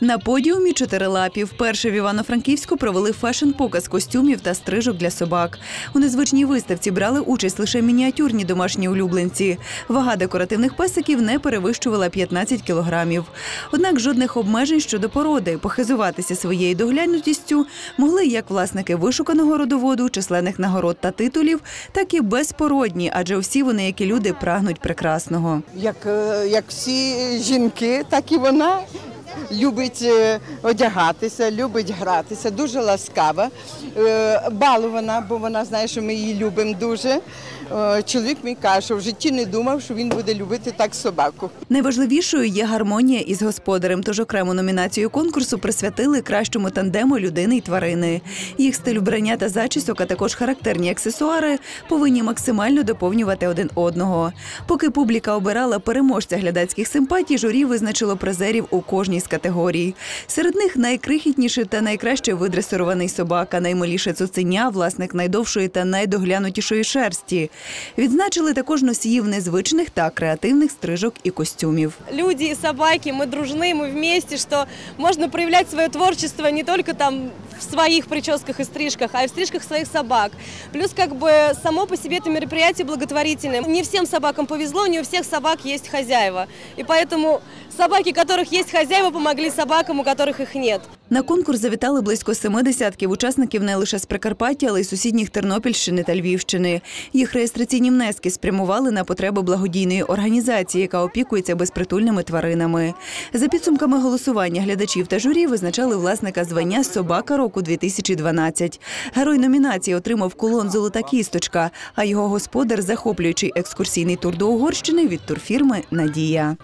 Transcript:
На подіумі чотирилапі вперше в Івано-Франківську провели фешн-показ костюмів та стрижок для собак. У незвичній виставці брали участь лише мініатюрні домашні улюбленці. Вага декоративних песиків не перевищувала 15 кілограмів. Однак жодних обмежень щодо породи похизуватися своєю доглянутістю могли як власники вишуканого родоводу, численних нагород та титулів, так і безпородні, адже всі вони, як і люди, прагнуть прекрасного. Як, е, як всі жінки, так і вона любить е, одягатися, любить гратися, дуже ласкава, е, балована, бо вона знає, що ми її любимо дуже. Е, Чоловік мій каже, що в житті не думав, що він буде любити так собаку. Найважливішою є гармонія із господарем, тож окрему номінацію конкурсу присвятили кращому тандему людини й тварини. Їх стиль вбрання та зачісок, а також характерні аксесуари повинні максимально доповнювати один одного. Поки публіка обирала переможця глядацьких симпатій, журі визначило призерів у кожній з категорій Серед них найкрихітніший та найкраще видресирований собака, наймиліше цуценя, власник найдовшої та найдоглянутішої шерсті. Відзначили також носіїв незвичних та креативних стрижок і костюмів. люди и собаки, мы дружны, мы вместе, что можно проявлять свое творчество не только там в своих прическах и стрижках, а и в стрижках своих собак. Плюс как бы само по себе это мероприятие благотворительное. Не всем собакам повезло, не у всех собак есть хозяева. И поэтому собаки, которых есть хозяева, помогли собакам, у которых их нет. На конкурс завітали близько семи десятків учасників не лише з Прикарпаття, але й сусідніх Тернопільщини та Львівщини. Їх реєстраційні внески спрямували на потреби благодійної організації, яка опікується безпритульними тваринами. За підсумками голосування глядачів та журі визначали власника звання Собака року 2012. Герой номінації отримав кулон Золота кісточка, а його господар захоплюючий екскурсійний тур до Угорщини від турфірми Надія.